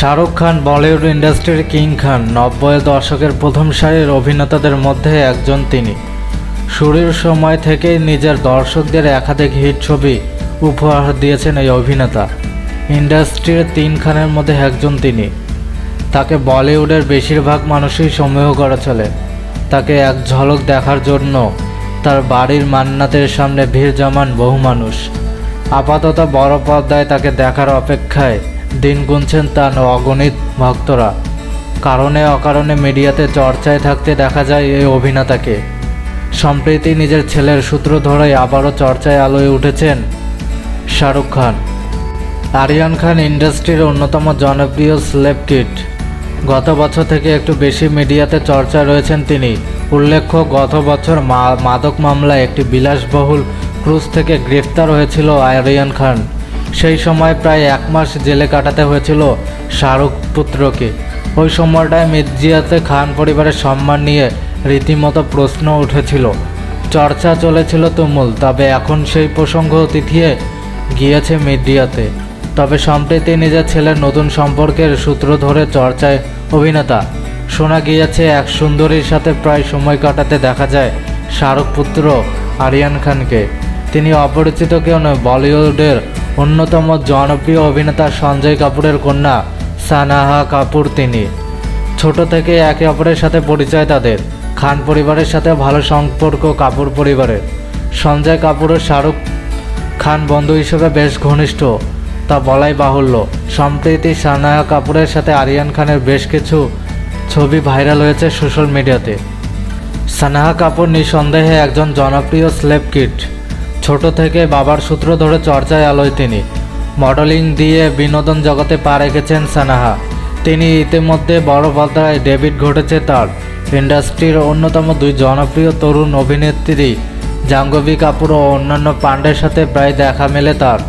শাহরুখ খান, বলিউড ইন্ডাস্ট্রির কিং খান নব্বই দশকের প্রথম সারির অভিনেতাদের মধ্যে একজন তিনি। শুরুর সময় থেকেই নিজের দর্শকদের একাধিক হিট ছবি উপহার দিয়েছেন এই অভিনেতা। ইন্ডাস্ট্রির তিন খানের মধ্যে একজন তিনি। তাকে বলিউডের বেশিরভাগ মানুষই সমীহ করে চলে। তাকে এক ঝলক দেখার জন্য তার বাড়ির মান্নাতের সামনে ভিড় জমান বহু মানুষ। আপাতত বড় পর্দায় তাকে দেখার অপেক্ষায় দিন গুনছেন তার অগণিত ভক্তরা। কারণে অকারণে মিডিয়াতে চর্চায় থাকতে দেখা যায় এই অভিনেতাকে। সম্প্রতি নিজের ছেলের সূত্র ধরে আবারও চর্চায় আলোয় উঠেছেন শাহরুখ খান। আরিয়ান খান ইন্ডাস্ট্রির অন্যতম জনপ্রিয় স্লেপ কিট গত বছর থেকে একটু বেশি মিডিয়াতে চর্চায় রয়েছেন তিনি। উল্লেখ্য, গত বছর মাদক মামলায় একটি বিলাসবহুল ক্রুজ থেকে গ্রেফতার হয়েছিল আরিয়ান খান। সেই সময় প্রায় এক মাস জেলে কাটাতে হয়েছিল শাহরুখ পুত্রকে। ওই সময়টায় মির্জিয়াতে খান পরিবারের সম্মান নিয়ে রীতিমতো প্রশ্ন উঠেছিল। চর্চা চলেছিল তুমুল, তবে এখন সেই প্রসঙ্গ তিথিয়ে গিয়েছে মিডিয়াতে তবে সম্প্রতি নিজের ছেলের নতুন সম্পর্কের সূত্র ধরে চর্চায় অভিনেতা। শোনা গিয়েছে, এক সুন্দরীর সাথে প্রায় সময় কাটাতে দেখা যায় শাহরুখ পুত্র আরিয়ান খানকে। তিনি অপরিচিত কেউ নয়, বলিউডের অন্যতম জনপ্রিয় অভিনেতা সঞ্জয় কাপুরের কন্যা সানাহা কাপুর তিনি। ছোট থেকে একে অপরের সাথে পরিচয় তাদের। খান পরিবারের সাথে ভালো সম্পর্ক কাপুর পরিবারের। সঞ্জয় কাপুর ও শাহরুখ খান বন্ধু হিসেবে বেশ ঘনিষ্ঠ। তা বলাই বাহুল্য। সম্প্রতি সানায়া কাপুরের সাথে আরিয়ান খানের বেশ কিছু ছবি ভাইরাল হয়েছে সোশ্যাল মিডিয়াতে। সানাহা কাপুর নিঃসন্দেহে একজন জনপ্রিয় স্লেপ কিট ছোট থেকে বাবার সূত্র ধরে চর্চায় আলোয় তিনি। মডেলিং দিয়ে বিনোদন জগতে পা রেখেছেন সানাহা। তিনি ইতিমধ্যে বড় পর্দায় ডেবিট ঘটেছে তার। ইন্ডাস্ট্রির অন্যতম দুই জনপ্রিয় তরুণ অভিনেত্রী জাহ্নবী কাপুর ও অন্যান্য পাণ্ডের সাথে প্রায় দেখা মেলে তার।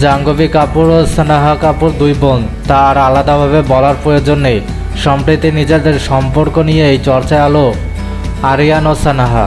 জাহ্নবী কাপুর ও সানাহা কাপুর দুই বোন। তার আলাদাভাবে বলার প্রয়োজন নেই। সম্প্রতি নিজেদের সম্পর্ক নিয়ে এই চর্চায় আলো আরিয়ান ও সানাহা।